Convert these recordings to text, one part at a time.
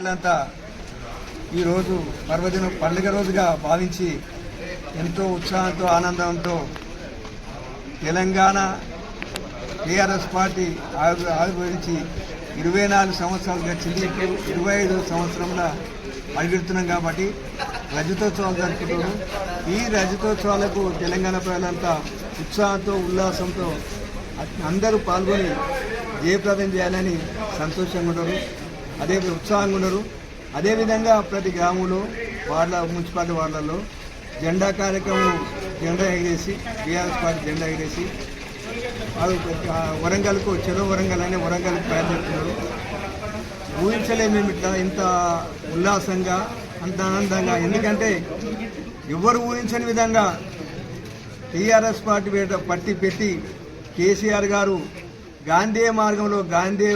ప్రజలంతా ఈరోజు పర్వదినం పండుగ రోజుగా భావించి ఎంతో ఉత్సాహంతో ఆనందంతో తెలంగాణ టీఆర్ఎస్ పార్టీ ఆవిర్ ఆవిర్భవించి ఇరవై నాలుగు సంవత్సరాలు గడిచింది ఇప్పుడు ఇరవై ఐదు సంవత్సరంలో అడుగుతున్నాం కాబట్టి రజతోత్సవాలు జరుపుకుంటున్నాం. ఈ రజతోత్సవాలకు తెలంగాణ ప్రజలంతా ఉత్సాహంతో ఉల్లాసంతో అందరూ పాల్గొని జయప్రదం చేయాలని సంతోషంగా ఉంటారు. అదే ఉత్సాహంగా ఉన్నారు. అదేవిధంగా ప్రతి గ్రామంలో వాళ్ళ మున్సిపాలిటీ వార్డులలో జెండా కార్యక్రమం జెండా ఎగిరేసి బీఆర్ఎస్ పార్టీ జెండా ఎగిరేసి వాళ్ళు వరంగల్కు చెరో వరంగల్ అనే వరంగల్కి బయలుదేరుతున్నారు ఊహించలేము ఇట్లా ఇంత ఉల్లాసంగా అంత ఆనందంగా. ఎందుకంటే ఎవరు ఊహించని విధంగా టీఆర్ఎస్ పార్టీ పట్టి పెట్టి కేసీఆర్ గారు గాంధీ మార్గంలో గాంధీ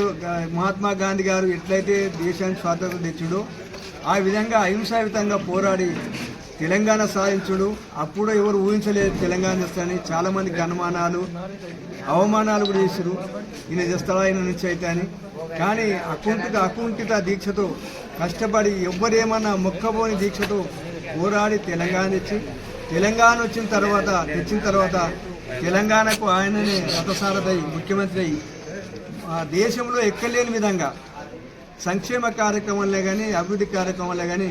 మహాత్మా గాంధీ గారు ఎట్లయితే దేశానికి స్వాతంత్రం తెచ్చుడో ఆ విధంగా అహింసాయుతంగా పోరాడి తెలంగాణ సాధించుడు. అప్పుడు ఎవరు ఊహించలేదు తెలంగాణ చేస్తారని చాలామంది గణమానాలు అవమానాలు కూడా చేశారు ఈయన చేస్తాడా ఈయన నుంచి అయితే అని. కానీ అకుంఠిత అకుంఠిత దీక్షతో కష్టపడి ఎవ్వరేమన్నా మొక్కబోని దీక్షతో పోరాడి తెలంగాణ తెచ్చి తెలంగాణ వచ్చిన తర్వాత తెచ్చిన తర్వాత తెలంగాణకు ఆయననే రథసారథై ముఖ్యమంత్రి అయి ఆ దేశంలో ఎక్కలేని విధంగా సంక్షేమ కార్యక్రమంలో కానీ అభివృద్ధి కార్యక్రమంలో కానీ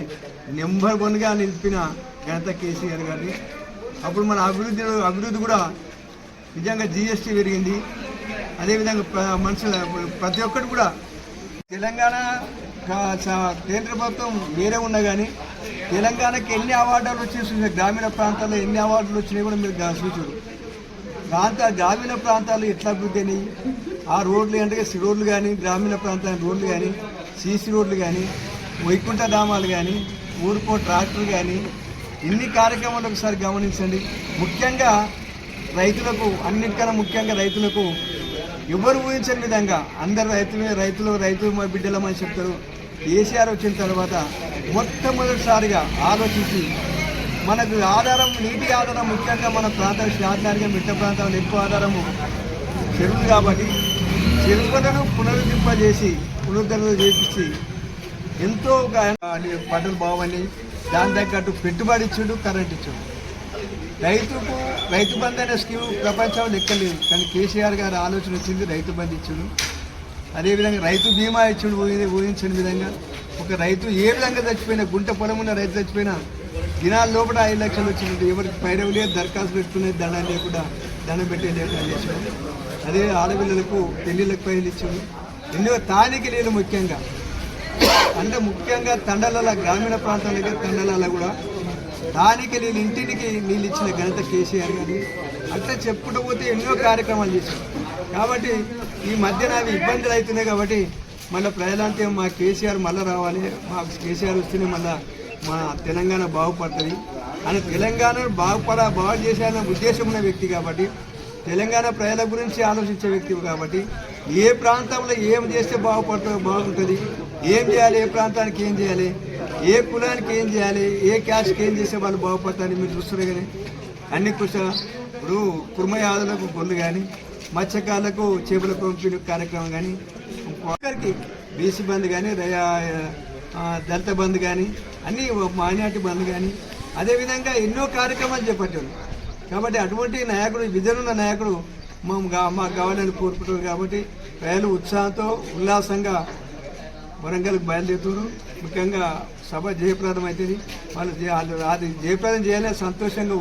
నెంబర్ వన్గా నిలిపిన ఘనత కేసీఆర్ గారిని. అప్పుడు మన అభివృద్ధి అభివృద్ధి కూడా నిజంగా జిఎస్టీ పెరిగింది. అదేవిధంగా మనుషుల ప్రతి ఒక్కటి కూడా తెలంగాణ కేంద్ర ప్రభుత్వం వేరే ఉన్నా కానీ తెలంగాణకి ఎన్ని అవార్డులు వచ్చి గ్రామీణ ప్రాంతాల్లో ఎన్ని అవార్డులు వచ్చినాయి కూడా మీరు గా- చూసారు ప్రాంత గ్రామీణ ప్రాంతాలు ఎట్లా అభివృద్ధి అయినాయి? ఆ రోడ్లు అంటే సి రోడ్లు కానీ గ్రామీణ ప్రాంతాల రోడ్లు కానీ సీసీ రోడ్లు కానీ వైకుంఠ ధామాలు కానీ ఊరుకో ట్రాక్టర్ కానీ ఇన్ని కార్యక్రమాలు ఒకసారి గమనించండి. ముఖ్యంగా రైతులకు అన్నిటికన్నా ముఖ్యంగా రైతులకు ఎవరు ఊహించని విధంగా అందరు రైతులే రైతులు రైతులు మా బిడ్డలమని చెప్తారు. కేసీఆర్ వచ్చిన తర్వాత మొట్టమొదటిసారిగా ఆలోచించి మనకు ఆధారం నీటి ఆధారం ముఖ్యంగా మన ప్రాంతం శాతనానికి మిట్ట ప్రాంతంలో ఎక్కువ ఆధారము చెరువులు కాబట్టి చెరువులను పునరుద్ధింపజేసి పునరుద్ధరణ చేపించి ఎంతో ఒక పంటలు బాగున్నాయి దాని తగ్గట్టు పెట్టుబడి ఇచ్చుడు కరెంట్ ఇచ్చుడు. రైతుకు రైతు బంధు అనే స్కీమ్ ప్రపంచంలో లెక్కలేదు. కానీ కేసీఆర్ గారి ఆలోచన వచ్చింది రైతు బంధు ఇచ్చుడు. అదేవిధంగా రైతు బీమా ఇచ్చుడు ఊహించిన విధంగా. ఒక రైతు ఏ విధంగా చచ్చిపోయినా గుంట పొలం ఉన్న రైతు చచ్చిపోయినా దినాల లోపల ఐదు లక్షలు వచ్చినట్టు ఎవరికి పైరవులే దరఖాస్తు పెట్టుకునే దండం లేకుండా దండం పెట్టే లేకుండా చేసాడు అదే ఆడపిల్లలకు పెళ్ళిళ్ళకు పైలు ఇచ్చాడు ఎన్నో తానికి నీళ్ళు ముఖ్యంగా అంటే ముఖ్యంగా తండల గ్రామీణ ప్రాంతాలకి తండలలో కూడా దానికి నేను ఇంటికి నీళ్ళు ఇచ్చిన ఘనత కేసీఆర్ గారి అట్లా చెప్పుకుంటూ పోతే ఎన్నో కార్యక్రమాలు చేశారు కాబట్టి ఈ మధ్యన అవి ఇబ్బందులు అవుతున్నాయి కాబట్టి మళ్ళీ ప్రజలంతా మా కేసీఆర్ మళ్ళీ రావాలి మా కేసీఆర్ వస్తేనే మళ్ళీ మన తెలంగాణ బాగుపడుతుంది. అని తెలంగాణను బాగుపడ బాగు చేసే ఉద్దేశం ఉన్న వ్యక్తి కాబట్టి తెలంగాణ ప్రజల గురించి ఆలోచించే వ్యక్తి కాబట్టి ఏ ప్రాంతంలో ఏం చేస్తే బాగుపడుతుంది బాగుంటుంది ఏం చేయాలి ఏ ప్రాంతానికి ఏం చేయాలి ఏ కులానికి ఏం చేయాలి ఏ క్యాస్ట్కి ఏం చేస్తే వాళ్ళు బాగుపడతారని మీరు చూస్తున్నారు కానీ అన్ని కుష ఇప్పుడు కుర్మయాదులకు గొల్లు కానీ మత్స్యకారులకు చేపల పంపిణీ కార్యక్రమం కానీ ఒక్కరికి బీసీ బంద్ కానీ రయా దళిత బంద్ కానీ అన్ని మైనార్టీ బంద్ కానీ అదేవిధంగా ఎన్నో కార్యక్రమాలు చేపట్టారు. కాబట్టి అటువంటి నాయకుడు విజనున్న నాయకుడు మా మాకు కావాలని కోరుకుంటారు కాబట్టి ప్రజలు ఉత్సాహంతో ఉల్లాసంగా వరంగల్కి బయలుదేరుతున్నారు. ముఖ్యంగా సభ జయప్రదం అవుతుంది వాళ్ళు వాళ్ళు అది జయప్రదం చేయాలని సంతోషంగా